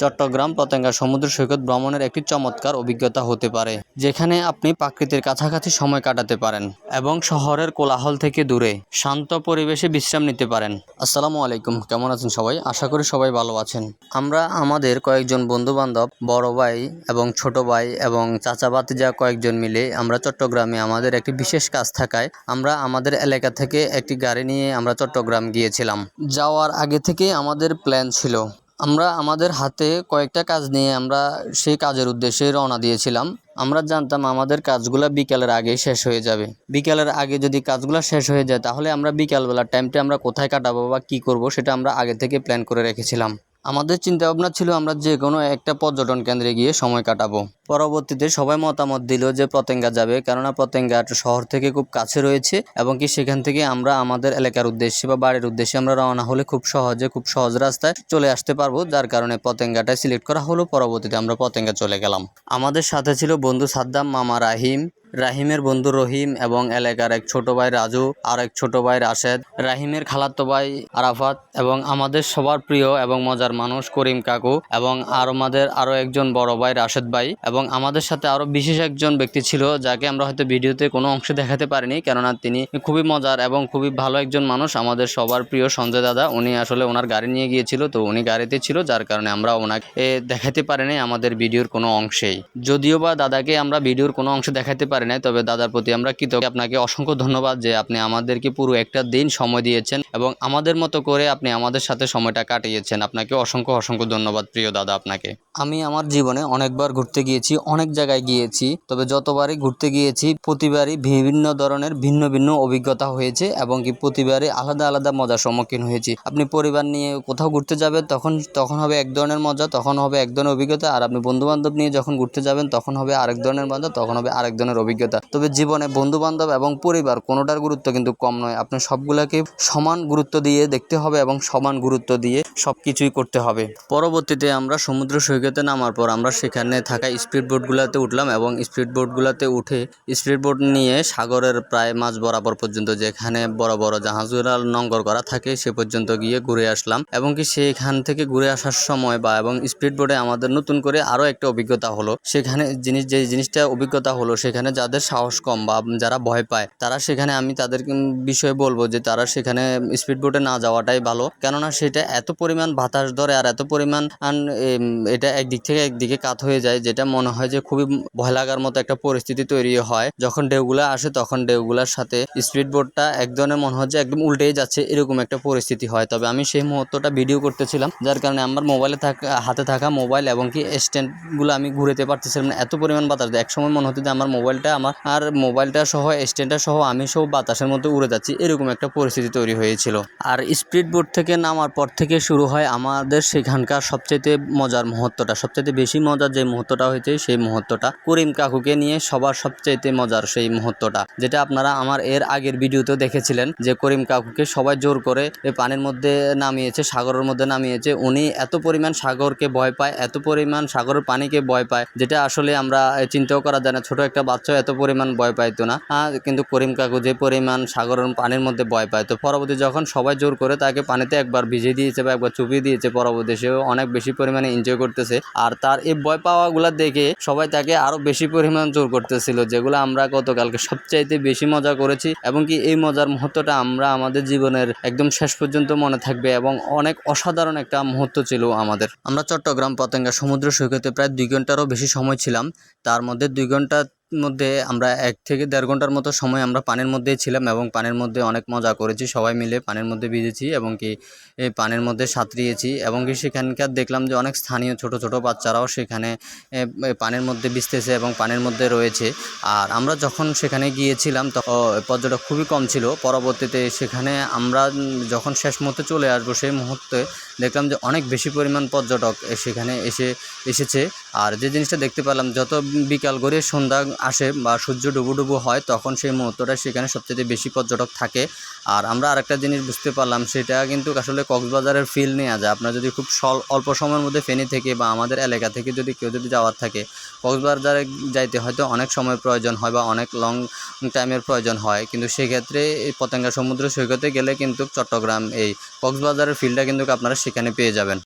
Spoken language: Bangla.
চট্টগ্রাম পতেঙ্গা সমুদ্র সৈকত ভ্রমণের একটি চমৎকার অভিজ্ঞতা হতে পারে, যেখানে আপনি প্রাকৃতির কাছাকাছি সময় কাটাতে পারেন এবং শহরের কোলাহল থেকে দূরে শান্ত পরিবেশে বিশ্রাম নিতে পারেন। আসসালামু আলাইকুম, কেমন আছেন সবাই? আশা করি সবাই ভালো আছেন। আমরা আমাদের কয়েকজন বন্ধু বান্ধব বড় ভাই এবং ছোট ভাই এবং চাচা ভাতিজা কয়েকজন মিলে আমরা চট্টগ্রামে আমাদের একটি বিশেষ কাজ থাকায় আমরা আমাদের এলাকা থেকে একটি গাড়ি নিয়ে আমরা চট্টগ্রাম গিয়েছিলাম। যাওয়ার আগে থেকে আমাদের প্ল্যান ছিল আমরা আমাদের হাতে কয়েকটা কাজ নিয়ে আমরা সেই কাজের উদ্দেশ্যে রওনা দিয়েছিলাম। আমরা জানতাম আমাদের কাজগুলো বিকালের আগে শেষ হয়ে যাবে। বিকালের আগে যদি কাজগুলো শেষ হয়ে যায়, তাহলে আমরা বিকালবেলার টাইমটা আমরা কোথায় কাটাবো বা কী করব সেটা আমরা আগে থেকে প্ল্যান করে রেখেছিলাম। আমাদের চিন্তা ভাবনা ছিল আমরা যে কোনো একটা পর্যটন কেন্দ্রে গিয়ে সময় কাটাবো। পরবর্তীতে সবাই মতামত দিল যে পতেঙ্গা যাবে, কেননা পতেঙ্গা শহর থেকে খুব কাছে রয়েছে এবং কি সেখান থেকে আমরা আমাদের এলাকার উদ্দেশ্যে বা বাড়ির উদ্দেশ্যে আমরা রওনা হলে খুব সহজে, খুব সহজ রাস্তায় চলে আসতে পারব, যার কারণে পতেঙ্গাটা সিলেক্ট করা হলো। পরবর্তীতে আমরা পতেঙ্গা চলে গেলাম। আমাদের সাথে ছিল বন্ধু সাদ্দাম, মামা রাহিম রাহিমের বন্ধু রহিম এবং এলাকার এক ছোট ভাই রাজু আর এক ছোট ভাই রাশেদ। রাহিমের খালাতো ভাই আরাফাত এবং আমাদের সবার প্রিয় এবং মজার মানুষ করিম কাকু এবং আর আমাদের আরও একজন বড় ভাই রাশেদ ভাই এবং আমাদের সাথে আরও বিশেষ একজন ব্যক্তি ছিল যাকে আমরা হয়তো ভিডিওতে কোনো অংশ দেখাতে পারিনি কেননা তিনি খুবই মজার এবং খুবই ভালো একজন মানুষ, আমাদের সবার প্রিয় সঞ্জয় দাদা। উনি আসলে ওনার গাড়ি নিয়ে গিয়েছিল, তো উনি গাড়িতে ছিল, যার কারণে আমরা ওনাকে দেখাতে পারিনি আমাদের ভিডিওর কোনো অংশেই। যদিও বা দাদাকে আমরা ভিডিওর কোনো অংশে দেখাতে পারি নাই, তবে দাদার প্রতি আমরা কৃতজ্ঞ। আপনাকে অসংখ্য ধন্যবাদ যে আপনি আমাদেরকে পুরো একটা দিন সময় দিয়েছেন এবং আমাদের মতো করে আপনি আমাদের সাথে সময়টা কাটিয়েছেন। আপনাকে অসংখ্য অসংখ্য ধন্যবাদ প্রিয় দাদা আপনাকে। আমি আমার জীবনে অনেকবার ঘুরতে গিয়েছি, অনেক জায়গায় গিয়েছি, তবে যতবারই ঘুরতে গিয়েছি, প্রতিবারই বিভিন্ন ধরনের ভিন্ন ভিন্ন অভিজ্ঞতা হয়েছে এবং কি প্রতিবারই আলাদা আলাদা মজার সম্মুখীন হয়েছি। আপনি পরিবার নিয়ে কোথাও ঘুরতে যাবেন, তখন তখন হবে এক ধরনের মজা, তখন হবে এক ধরনের অভিজ্ঞতা, আর আপনি বন্ধু বান্ধব নিয়ে যখন ঘুরতে যাবেন, তখন হবে আরেক ধরনের মজা, তখন হবে আরেক ধরনের অভিজ্ঞতা। তবে জীবনে বন্ধু বান্ধব এবং পরিবার কোনোটার গুরুত্ব কিন্তু কম নয়। আপনি সবগুলোকে সমান গুরুত্ব দিয়ে দেখতে হবে এবং সমান গুরুত্ব দিয়ে সব কিছুই করতে হবে। পরবর্তীতে আমরা সমুদ্র সৈকতে নামার পর আমরা সেখানে থাকা স্পিড বোটগুলোতে উঠলাম এবং স্পিড বোটগুলোতে উঠে স্পিড বোট নিয়ে সাগরের প্রায় মাঝ বরাবর পর্যন্ত যেখানে বড় বড় জাহাজগুলো নঙ্গর করা থাকে সে পর্যন্ত গিয়ে ঘুরে আসলাম। এবং কি সেখান থেকে ঘুরে আসার সময় বা এবং স্পিড বোটে আমাদের নতুন করে আরও একটা অভিজ্ঞতা হলো। সেখানে জিনিস, যে জিনিসটা অভিজ্ঞতা হলো সেখানে যাদের সাহস কম বা যারা ভয় পায়, তারা সেখানে আমি তাদের বিষয়ে বলব যে তারা সেখানে স্পিড বোটে না যাওয়াটাই ভালো। কেননা সেটা এত পরিমাণ বাতাস ধরে আর এত পরিমাণ এটা একদিক থেকে একদিকে কাত হয়ে যায়, যেটা মনে হয় যে খুবই ভয় লাগার মতো একটা পরিস্থিতি তৈরি হয়। যখন ঢেউগুলা আসে তখন ঢেউগুলার সাথে স্পিড বোটটা এক ধরনের মনে হয় যে একদম উল্টেই যাচ্ছে, এরকম একটা পরিস্থিতি হয়। তবে আমি সেই মুহূর্তটা ভিডিও করতেছিলাম, যার কারণে আমার মোবাইলে থাকা, হাতে থাকা মোবাইল এবং কি স্ট্যান্ডগুলো আমি ঘুরেতে পারতেছিলাম না। এত পরিমাণ বাতাস দেয়। একসময় মনে হতো যে আমার মোবাইলটা আমার আর মোবাইলটা সহ, স্ট্যান্ডটা সহ, আমি সব বাতাসের মধ্যে উড়ে যাচ্ছি। এরকম একটা পরিস্থিতি তৈরি হয়েছিল। আর স্পিড বোট থেকে নামার পর থেকে শুরু হয় আমাদের সেখানকার সবচেয়ে মজার মুহূর্তটা। সবচেয়ে বেশি মজার যে মুহূর্তটা হয়েছে, সেই মুহূর্তটা। করিম কাকুকে নিয়ে সবার সবচেয়ে মজার সেই মুহূর্তটা। যেটা আপনারা আমার এর আগের ভিডিওতেও দেখেছিলেন, যে করিম কাকুকে সবাই জোর করে পানির মধ্যে নামিয়েছে, সাগরের মধ্যে নামিয়েছে। উনি এত পরিমাণ সাগরকে ভয় পায়, এত পরিমাণ সাগরের পানিকে ভয় পায়, যেটা আসলে আমরা চিন্তাও করা যায় না। ছোট একটা বাচ্চা এত পরিমাণ ভয় পাইতো না। কিন্তু করিম কাকু যে পরিমাণ সাগরের পানির মধ্যে ভয় পায়, তো পরবর্তী যখন সবাই জোর করে তাকে পানিতে একবার ভিজিয়ে দিয়েছে বা একবার চুপিয়ে দিয়েছে পরবর্তী, সেও অনেক বেশি পরিমাণে এনজয় করতেছে। আর তার এই ভয় পাওয়াগুলো দেখে সবাই তাকে আরও বেশি পরিমাণ জোর করতেছিল, যেগুলো আমরা গতকালকে সবচাইতে বেশি মজা করেছি এবং কি এই মজার মুহূর্তটা আমরা আমাদের জীবনের একদম শেষ পর্যন্ত মনে থাকবে এবং অনেক অসাধারণ একটা মুহূর্ত ছিল আমাদের। আমরা চট্টগ্রাম, পতেঙ্গা সমুদ্র সৈকতে প্রায় দুই ঘন্টারও বেশি সময় ছিলাম। তার মধ্যে দুই ঘণ্টা মধ্যে আমরা এক থেকে দেড় ঘণ্টার মতো সময় আমরা পানির মধ্যেই ছিলাম এবং পানির মধ্যে অনেক মজা করেছি, সবাই মিলে পানির মধ্যে ভিজেছি এবং কি পানির মধ্যে সাঁতরিয়েছি এবং কি সেখানকার দেখলাম যে অনেক স্থানীয় ছোট ছোট বাচ্চারাও সেখানে পানির মধ্যে ভিজতেছে এবং পানির মধ্যে রয়েছে। আর আমরা যখন সেখানে গিয়েছিলাম তখন পর্যটক খুবই কম ছিল। পরবর্তীতে সেখানে আমরা যখন শেষ মুহূর্তে চলে আসব সেই মুহূর্তে দেখলাম যে অনেক বেশি পরিমাণ পর্যটক সেখানে এসে, এসেছে। আর যে জিনিসটা দেখতে পেলাম, যত বিকাল করে সন্ধ্যা আসে বা সূর্য ডুবু ডুবু হয়, তখন সেই মুহূর্তটা সেখানে সবচেয়ে বেশি পর্যটক থাকে। আর আমরা আরেকটা জিনিস বুঝতে পারলাম, সেটা কিন্তু আসলে কক্সবাজারের ফিল নেওয়া যায়। আপনার যদি খুব স্বল, অল্প সময়ের মধ্যে ফেনী থেকে বা আমাদের এলাকা থেকে যদি কেউ যদি যাওয়ার থাকে, কক্সবাজারে যাইতে হয়তো অনেক সময় প্রয়োজন হয় বা অনেক লং টাইমের প্রয়োজন হয়। কিন্তু সেক্ষেত্রে এই পতেঙ্গা সমুদ্র সৈকতে গেলে কিন্তু চট্টগ্রাম এই কক্সবাজারের ফিলটা কিন্তু আপনারা সেখানে পেয়ে যাবেন।